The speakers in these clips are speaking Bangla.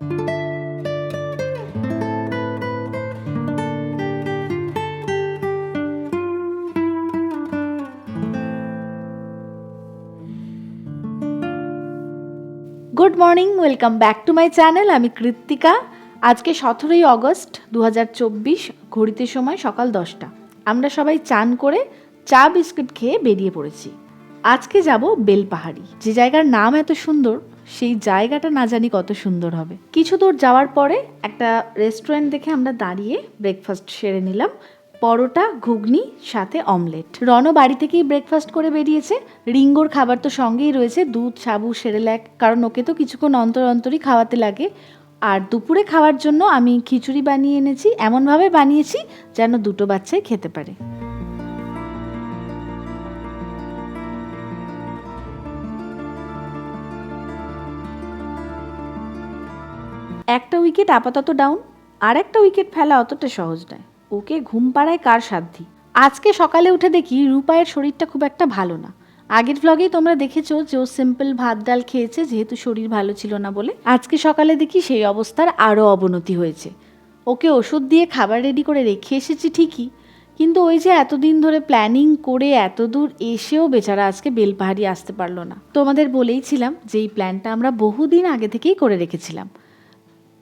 Good morning welcome back to my channel আমি কৃত্তিকা। আজকে সতেরোই অগস্ট দু ঘড়িতে সময় সকাল দশটা। আমরা সবাই চান করে চা বিস্কুট খেয়ে বেরিয়ে পড়েছি। আজকে যাব বেলপাহাড়ি। যে জায়গার নাম এত সুন্দর সেই জায়গাটা না জানি কত সুন্দর হবে। কিছু দূর যাওয়ার পরে একটা রেস্টুরেন্ট দেখে আমরা দাঁড়িয়ে ব্রেকফাস্ট সেরে নিলাম। পরোটা, ঘুগনি, সাথে অমলেট রণ বাড়ি থেকেই ব্রেকফাস্ট করে বেরিয়েছে। রিঙ্গোর খাবার তো সঙ্গেই রয়েছে। দুধ, সাবু সেরেল্যাক কারণ ওকে তো কিছুক্ষণ অন্তর অন্তরই খাওয়াতে লাগে। আর দুপুরে খাওয়ার জন্য আমি খিচুড়ি বানিয়ে এনেছি। এমনভাবে বানিয়েছি যেন দুটো বাচ্চাই খেতে পারে। একটা উইকেট আপাতত ডাউন আর একটা উইকেট ফেলা অতটা সহজ নয়। ওকে ঘুম পাড়ায় কার সাধ্যি? আজকে সকালে উঠে দেখি রূপায়ের শরীরটা খুব একটা ভালো না। আগের ভ্লগেই তোমরা দেখেছ যে ও সিম্পল ভাত ডাল খেয়েছে, যেহেতু শরীর ভালো ছিল না বলে। আজকে সকালে দেখি সেই অবস্থার আরও অবনতি হয়েছে। ওকে ওষুধ দিয়ে খাবার রেডি করে রেখে এসেছি ঠিকই, কিন্তু ওই যে এতদিন ধরে প্ল্যানিং করে এত দূর এসেও বেচারা আজকে বেলপাহাড়ি আসতে পারল না। তোমাদের বলেইছিলাম যে এই প্ল্যানটা আমরা বহুদিন আগে থেকেই করে রেখেছিলাম।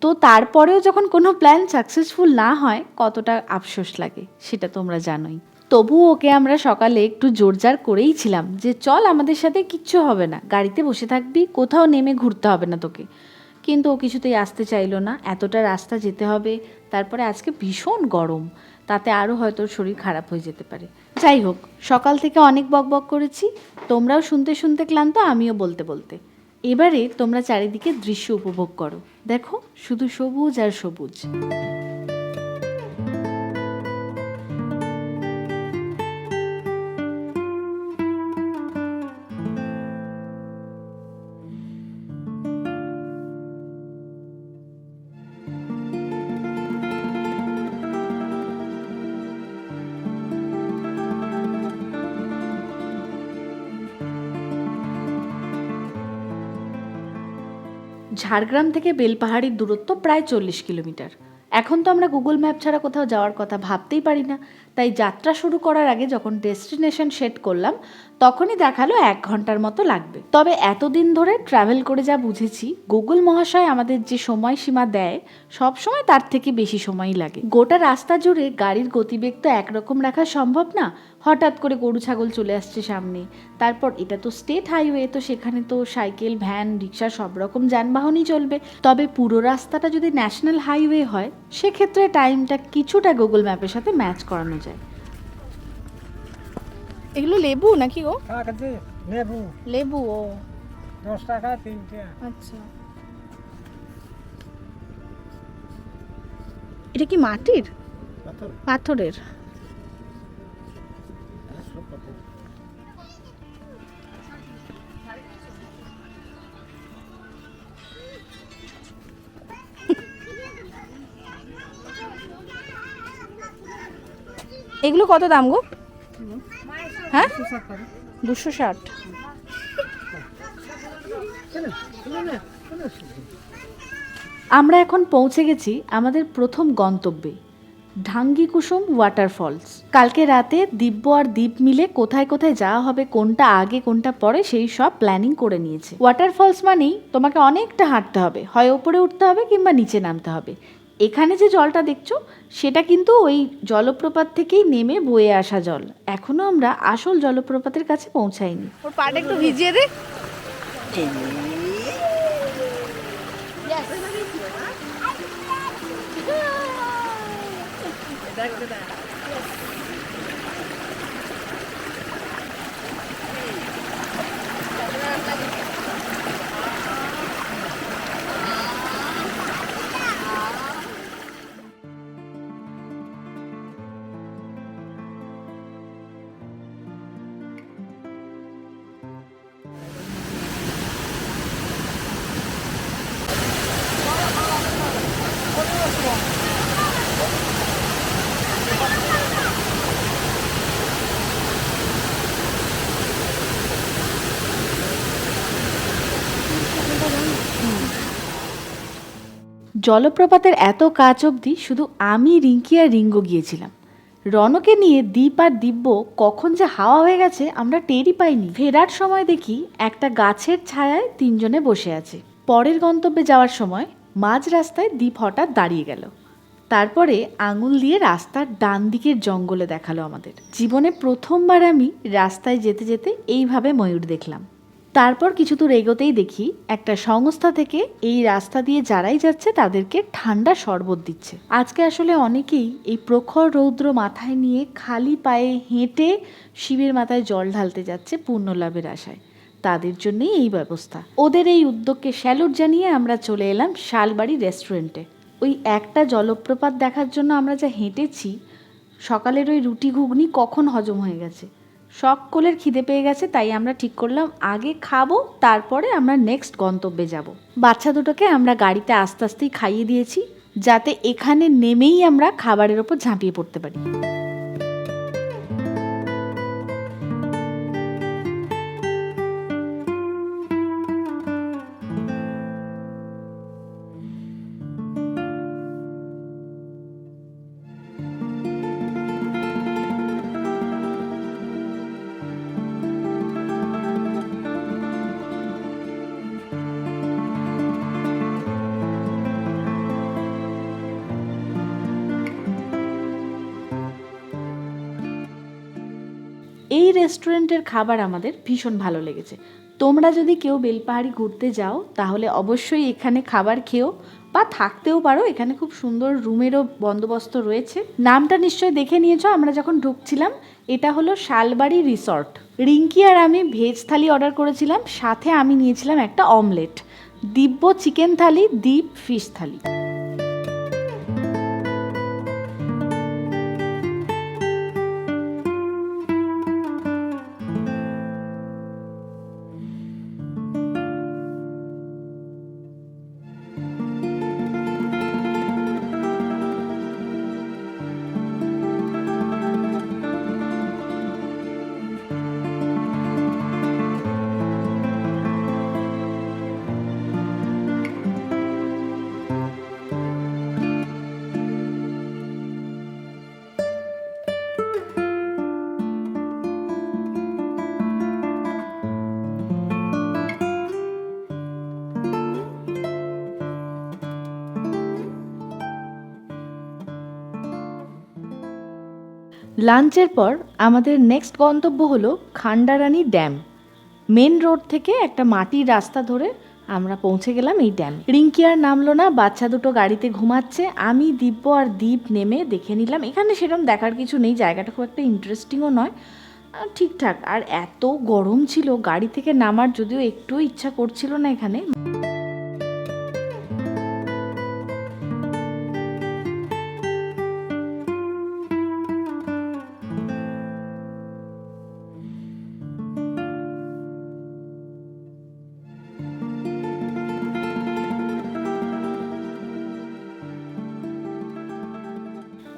তো তারপরেও যখন কোনো প্ল্যান সাকসেসফুল না হয়, কতটা আফসোস লাগে, সেটা তোমরা জানোই। তবু ওকে আমরা সকালে একটু জোরজার করেই ছিলাম যে, চল আমাদের সাথে কিচ্ছু হবে না, গাড়িতে বসে থাকবি, কোথাও নেমে ঘুরতে হবে না তোকে। কিন্তু ও কিছুতেই আসতে চাইলো না, এতটা রাস্তা যেতে হবে, তারপরে আজকে ভীষণ গরম, তাতে আরও হয়তো শরীর খারাপ হয়ে যেতে পারে। যাই হোক, সকাল থেকে অনেক বকবক করেছি, তোমরাও শুনতে শুনতে ক্লান্ত, আমিও বলতে বলতে। এবারে তোমরা চারিদিকে দৃশ্য উপভোগ করো। দেখো শুধু সবুজ আর সবুজ। ঝাড়গ্রাম থেকে বেলপাহাড়ির দূরত্ব প্রায় চল্লিশ কিলোমিটার। এখন তো আমরা গুগল ম্যাপ ছাড়া কোথাও যাওয়ার কথা ভাবতেই পারি না। তাই যাত্রা শুরু করার আগে যখন ডেস্টিনেশন সেট করলাম, তখনই দেখাল এক ঘণ্টার মতো লাগবে। তবে এতদিন ধরে ট্রাভেল করে যা বুঝেছি গুগল মহাশয় আমাদের যে সময়সীমা দেয়, সব সময় তার থেকে বেশি সময়ই লাগে। গোটা রাস্তা জুড়ে গাড়ির গতিবেগ তো একরকম রাখা সম্ভব না। হঠাৎ করে গরু ছাগল চলে আসছে সামনে। তারপর এটা তো স্টেট হাইওয়ে তো সেখানে তো সাইকেল ভ্যান রিক্সা সব রকম যানবাহনই চলবে। তবে পুরো রাস্তাটা যদি ন্যাশনাল হাইওয়ে হয় সেক্ষেত্রে টাইমটা কিছুটা গুগল ম্যাপের সাথে ম্যাচ করানো যায়। এগুলো লেবু নাকি ও লেবু। লেবু ও। দশ টাকা তিনটে। আচ্ছা। এটা কি মাটির? পাথরের? এগুলো কত দাম গো? হ্যাঁ? দুশো ষাট। আমরা এখন পৌঁছে গেছি আমাদের প্রথম গন্তব্যে ঢাঙ্গি কুসুম ওয়াটারফলস। কালকে রাতে দিব্য আর দ্বীপ মিলে কোথায় কোথায় যাওয়া হবে কোনটা আগে কোনটা পরে সেই সব প্ল্যানিং করে নিয়েছে। ওয়াটারফলস মানেই তোমাকে অনেকটা হাঁটতে হবে হয় ওপরে উঠতে হবে কিংবা নিচে নামতে হবে। এখানে যে জলটা দেখছ সেটা কিন্তু ওই জলপ্রপাত থেকেই নেমে বয়ে আসা জল। এখনও আমরা আসল জলপ্রপাতের কাছে পৌঁছাইনি। ওর পাটা একটু ভিজিয়ে দে। জলপ্রপাতের এত কাজ অবধি শুধু আমি রিঙ্কি আর রিঙ্গো গিয়েছিলাম। রনকে নিয়ে দ্বীপ আর দিব্য কখন যে হাওয়া হয়ে গেছে আমরা টেরই পাইনি। ফেরার সময় দেখি একটা গাছের ছায়ায় তিনজনে বসে আছে। পরের গন্তব্যে যাওয়ার সময় মাঝ রাস্তায় দ্বীপ হঠাৎ দাঁড়িয়ে গেল। তারপরে আঙুল দিয়ে রাস্তার ডান দিকের জঙ্গলে দেখাল আমাদের। জীবনে প্রথমবার আমি রাস্তায় যেতে যেতে এইভাবে ময়ূর দেখলাম। তারপর কিছু দূর এগোতেই দেখি একটা সংস্থা থেকে এই রাস্তা দিয়ে যারাই যাচ্ছে তাদেরকে ঠান্ডা শরবত দিচ্ছে। আজকে আসলে অনেকেই এই প্রখর রৌদ্র মাথায় নিয়ে খালি পায়ে হেঁটে শিবের মাথায় জল ঢালতে যাচ্ছে পুণ্য লাভের আশায়। তাদের জন্যই এই ব্যবস্থা। ওদের এই উদ্যোগকে স্যালুট জানিয়ে আমরা চলে এলাম শালবাড়ি রেস্টুরেন্টে। ওই একটা জলপ্রপাত দেখার জন্য আমরা যা হেঁটেছি, সকালের ওই রুটি ঘুগনি কখন হজম হয়ে গেছে? সকলের খিদে পেয়ে গেছে, তাই আমরা ঠিক করলাম, আগে খাব, তারপরে আমরা নেক্সট গন্তব্যে যাব। বাচ্চা দুটোকে আমরা গাড়িতে আস্তে আস্তেই খাইয়ে দিয়েছি, যাতে এখানে নেমেই আমরা খাবারের ওপর ঝাঁপিয়ে পড়তে পারি। এই রেস্টুরেন্টের খাবার আমাদের ভীষণ ভালো লেগেছে। তোমরা যদি কেউ বেলপাহাড়ি ঘুরতে যাও, তাহলে অবশ্যই এখানে খাবার খেও বা থাকতেও পারো। এখানে খুব সুন্দর রুমেরও বন্দোবস্ত রয়েছে। নামটা নিশ্চয়ই দেখে নিয়েছো, আমরা যখন ঢুকছিলাম, এটা হলো শালবাড়ি রিসর্ট। রিঙ্কি আর আমি ভেজ থালি অর্ডার করেছিলাম, সাথে আমি নিয়েছিলাম একটা omelette. Divya chicken thali Deep fish thali. লাঞ্চের পর আমাদের নেক্সট গন্তব্য হলো খান্ডারানি ড্যাম। মেন রোড থেকে একটা মাটির রাস্তা ধরে আমরা পৌঁছে গেলাম এই ড্যাম। রিঙ্কি আর নামলো না, বাচ্চা দুটো গাড়িতে ঘুমাচ্ছে। আমি, দিব্য আর দ্বীপ নেমে দেখে নিলাম, এখানে সেরকম দেখার কিছু নেই, জায়গাটা খুব একটা ইন্টারেস্টিংও নয়। ঠিকঠাক, আর এত গরম ছিল, গাড়ি থেকে নামার যদিও একটুও ইচ্ছা করছিল না এখানে।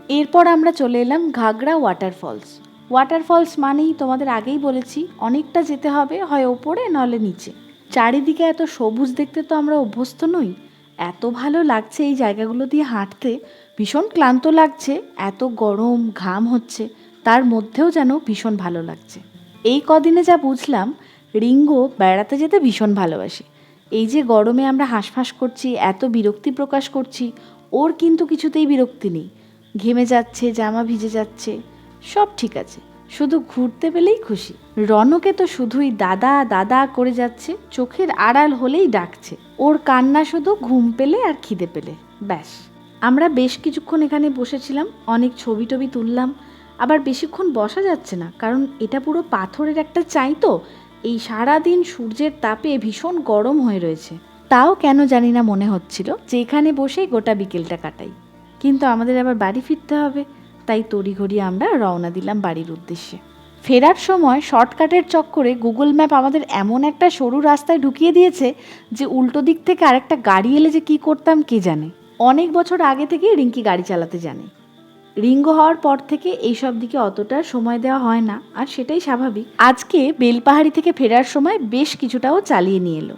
এরপর আমরা চলে এলাম ঘাগড়া ওয়াটারফলস ওয়াটারফলস মানেই তোমাদের আগেই বলেছি, অনেকটা যেতে হবে, হয় ওপরে নলে নিচে। চারিদিকে এত সবুজ দেখতে তো আমরা অভ্যস্ত নই। এত ভালো লাগছে এই জায়গাগুলো দিয়ে হাঁটতে। ভীষণ ক্লান্ত লাগছে, এত গরম, ঘাম হচ্ছে, তার মধ্যেও যেন ভীষণ ভালো লাগছে। এই কদিনে যা বুঝলাম, রিঙ্গো বেড়াতে যেতে ভীষণ ভালোবাসে। এই যে গরমে আমরা হাঁসফাঁস করছি, এত বিরক্তি প্রকাশ করছি, ওর কিন্তু কিছুতেই বিরক্তি নেই। ঘেমে যাচ্ছে, জামা ভিজে যাচ্ছে, সব ঠিক আছে। শুধু ঘুরতে পেলেই খুশি। রনকে তো শুধুই দাদা দাদা করে যাচ্ছে, চোখের আড়াল হলেই ডাকছে। ওর কান্না শুধু ঘুম পেলে আর খিদে পেলে, ব্যাস। আমরা বেশ কিছুক্ষণ এখানে বসেছিলাম, অনেক ছবি টবি তুললাম। আবার বেশিক্ষণ বসা যাচ্ছে না, কারণ এটা পুরো পাথরের একটা চাই তো। এই সারাদিন সূর্যের তাপে ভীষণ গরম হয়ে রয়েছে। তাও কেন জানি না মনে হচ্ছিল যে এখানে বসেই গোটা বিকেলটা কাটাই। কিন্তু আমাদের আবার বাড়ি ফিরতে হবে। তাই তড়িঘড়ি আমরা রওনা দিলাম বাড়ির উদ্দেশ্যে। ফেরার সময় শর্টকাটের চক্করে গুগল ম্যাপ আমাদের এমন একটা সরু রাস্তায় ঢুকিয়ে দিয়েছে যে উল্টো দিক থেকে আরেকটা গাড়ি এলে যে কি করতাম কে জানে। অনেক বছর আগে থেকেই রিঙ্কি গাড়ি চালাতে জানে। রিঙ্গো হওয়ার পর থেকে এইসব দিকে অতটা সময় দেওয়া হয় না, আর সেটাই স্বাভাবিক। আজকে বেলপাহাড়ি থেকে ফেরার সময় বেশ কিছুটাও চালিয়ে নিয়ে এলো।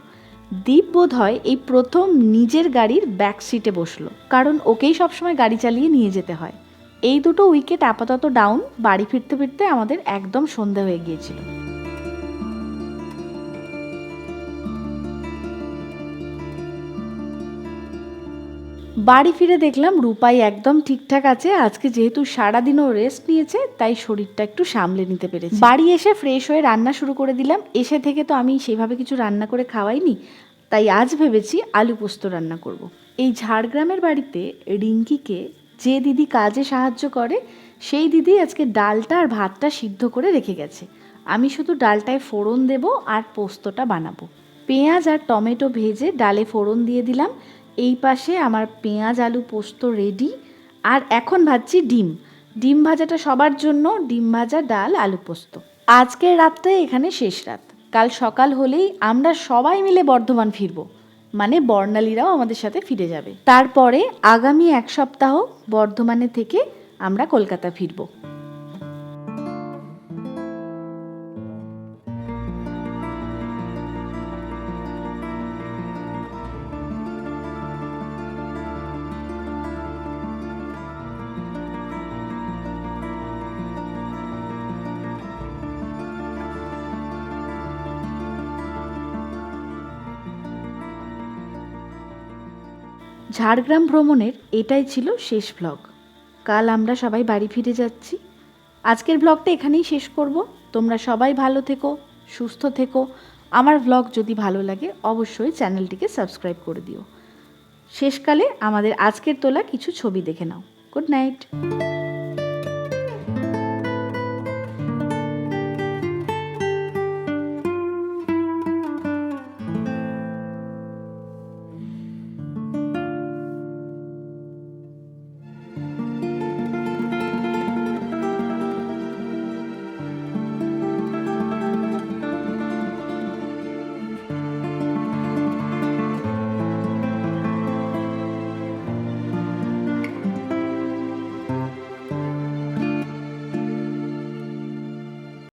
দীপ বোধ হয় এই প্রথম নিজের গাড়ির ব্যাক সিটে বসল, কারণ ওকেই সবসময় গাড়ি চালিয়ে নিয়ে যেতে হয়। এই দুটো উইকেট আপাতত ডাউন বাড়ি ফিরতে ফিরতে আমাদের একদম সন্ধে হয়ে গিয়েছিল। বাড়ি ফিরে দেখলাম রূপাই একদম ঠিকঠাক আছে। আজকে যেহেতু সারাদিনও রেস্ট নিয়েছে, তাই শরীরটা একটু সামলে নিতে পেরেছে। বাড়ি এসে ফ্রেশ হয়ে রান্না শুরু করে দিলাম। এসে থেকে তো আমি সেভাবে কিছু রান্না করে খাওয়াইনি, তাই আজ ভেবেছি আলু পোস্ত রান্না করব। এই ঝাড়গ্রামের বাড়িতে রিঙ্কিকে যে দিদি কাজে সাহায্য করে, সেই দিদি আজকে ডালটা আর ভাতটা সিদ্ধ করে রেখে গেছে। আমি শুধু ডালটায় ফোড়ন দেব আর পোস্তটা বানাবো। পেঁয়াজ আর টমেটো ভেজে ডালে ফোড়ন দিয়ে দিলাম। এই পাশে আমার পেঁয়াজ, আলু পোস্ত রেডি আর এখন ভাজছি ডিম। ডিম ভাজাটা সবার জন্য ডিম ভাজা, ডাল, আলু পোস্ত। আজকের রাতটা এখানে শেষ রাত। কাল সকাল হলেই আমরা সবাই মিলে বর্ধমান ফিরবো। মানে বর্ণালীরাও আমাদের সাথে ফিরে যাবে। তারপরে আগামী এক সপ্তাহ বর্ধমানে থেকে আমরা কলকাতা ফিরবো। ঝাড়গ্রাম ভ্রমণের এটাই ছিল শেষ ব্লগ কাল আমরা সবাই বাড়ি ফিরে যাচ্ছি। আজকের ব্লগটা এখানেই শেষ করব। তোমরা সবাই ভালো থেকো, সুস্থ থেকো। আমার ব্লগ যদি ভালো লাগে, অবশ্যই চ্যানেলটিকে সাবস্ক্রাইব করে দিও। শেষকালে আমাদের আজকের তোলা কিছু ছবি দেখে নাও। Good night